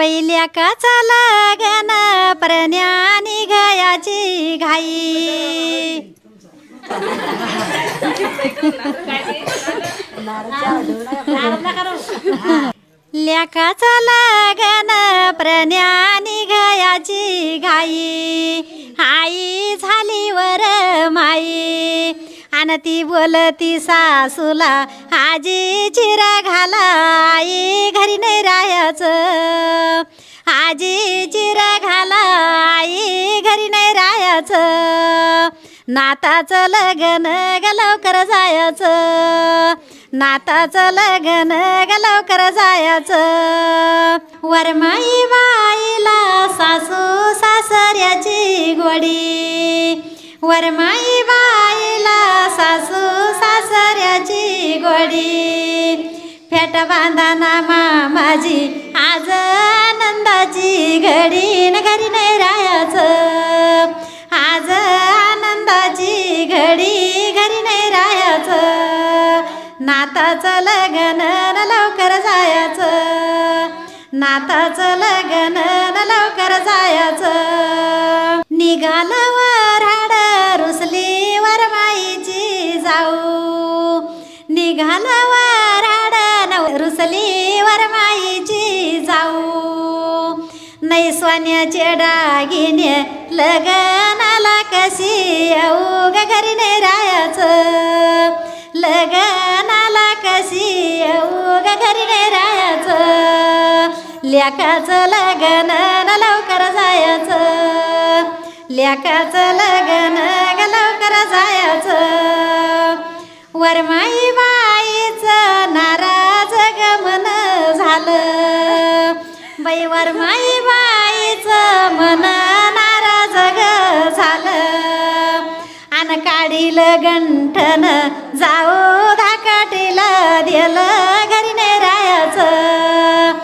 बैल्या काचा लागन परण्यानी गयाची घाई. लेकाचा लागन प्रण्यानी गयाची घाई. आई झाली वर माई. आणि ती बोलती सासूला आजी चिरा घाला आई. आजी चिरा घाला आई घरी नाही राहायचं. नाताचं लग्न ग लवकर जायचं. नाताचं लग्न ग लवकर जायचं. वरमाई बाईला सासू सासऱ्याची गोडी. वरमाई बाईला सासू सासऱ्याची गोडी. भेट बांधा नामा माझी आज आनंदाची घडी न घरी नाही राहायचं. आज आनंदाची घडी घरी नाही राहायचं. नाताचं लग्न न लवकर जायचं. नाताचं लग्न न लवकर जायचं. निघालं वराड रुसली न वरमाईची जाऊ. नाही सोन्याचे डागिने लगनाला कशी येऊ ग घरी नाही राहायचं लगनाला कशी येऊ ग घरी नाही राहायचं लेकाचं न लवकर जायचं. ल्याकाचं लगन लवकर जायचं. वरमाई बा काढील जाओ जाऊ धाकाटीला दिलं घरी नाही राहायचं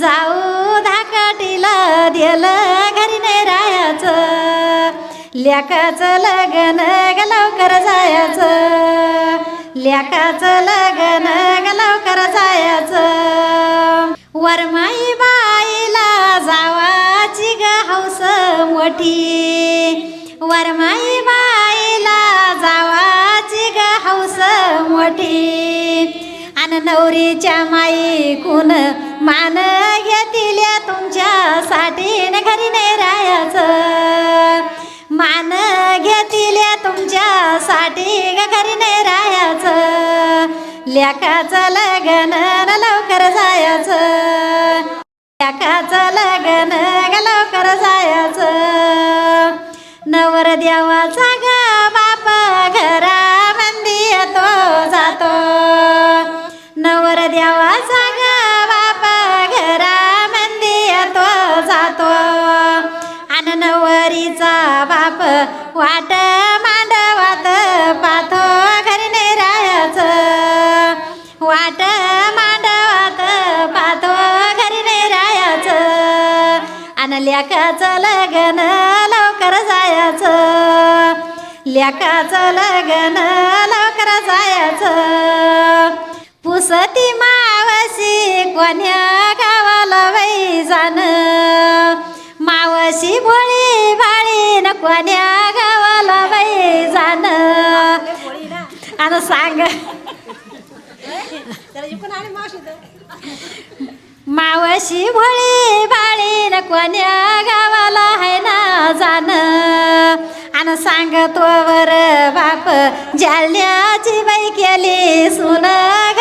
जाऊ धाकाटीला दिलं घरी नाही राहायचं लेकाचं लगन ग लवकर जायचं. लेकाचं लगन ग लवकर जायचं. वरमाई बाईला जावाची ग हौस मोठी. वरमाई मोठी. आणि नवरीच्या माई कुण मान घेतील तुमच्यासाठी न घरी नाही राहायचं मान घेतील तुमच्यासाठी घरी नाही राहायचं लेखाचं लग्न लवकर जायचं. लेखाचं देवाचा ग बाप घरा मंदी येतो जातो आणि बाप वाट मांडवात पाथो घरी नाही राहायचं वाट मांडवात पाथो घरी नाही राहायचं आणि लेखाचं लग्न लवकर जायचं. लेकाचं लग्न लवकर जायचं. पुसती मावशी कोण्या गावाला वै जाण? मावशी भोळी बाळी न कोण्या गावाला वै जाण? आणि सांग. मावशी भोळी बाळी न कोण्या गावाला है ना जाण? आणि सांगतो वर बाप जाल्याची बाई केली सुना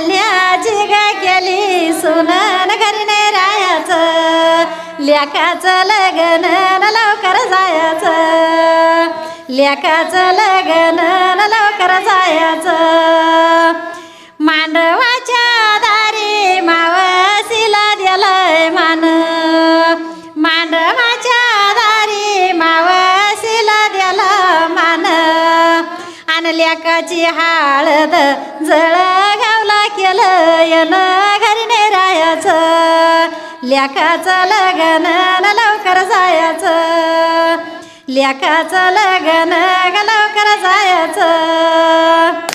कल्याची जालन्याची केली सुन घरी नाही राहायचं. लेकाचं लगन न लवकर जायचं. लेकाचं लगन न लवकर जायचं. मांडवाच्या दारी मावसीला दिलंय मान. मांडवाच्या दारी मावसीला दिला मान. आणि लेकाची हाळद जळ येन घरी नाही राहायचं लेखाचं लगन लवकर जायचं. लेखाचं लगन लवकर जायचं.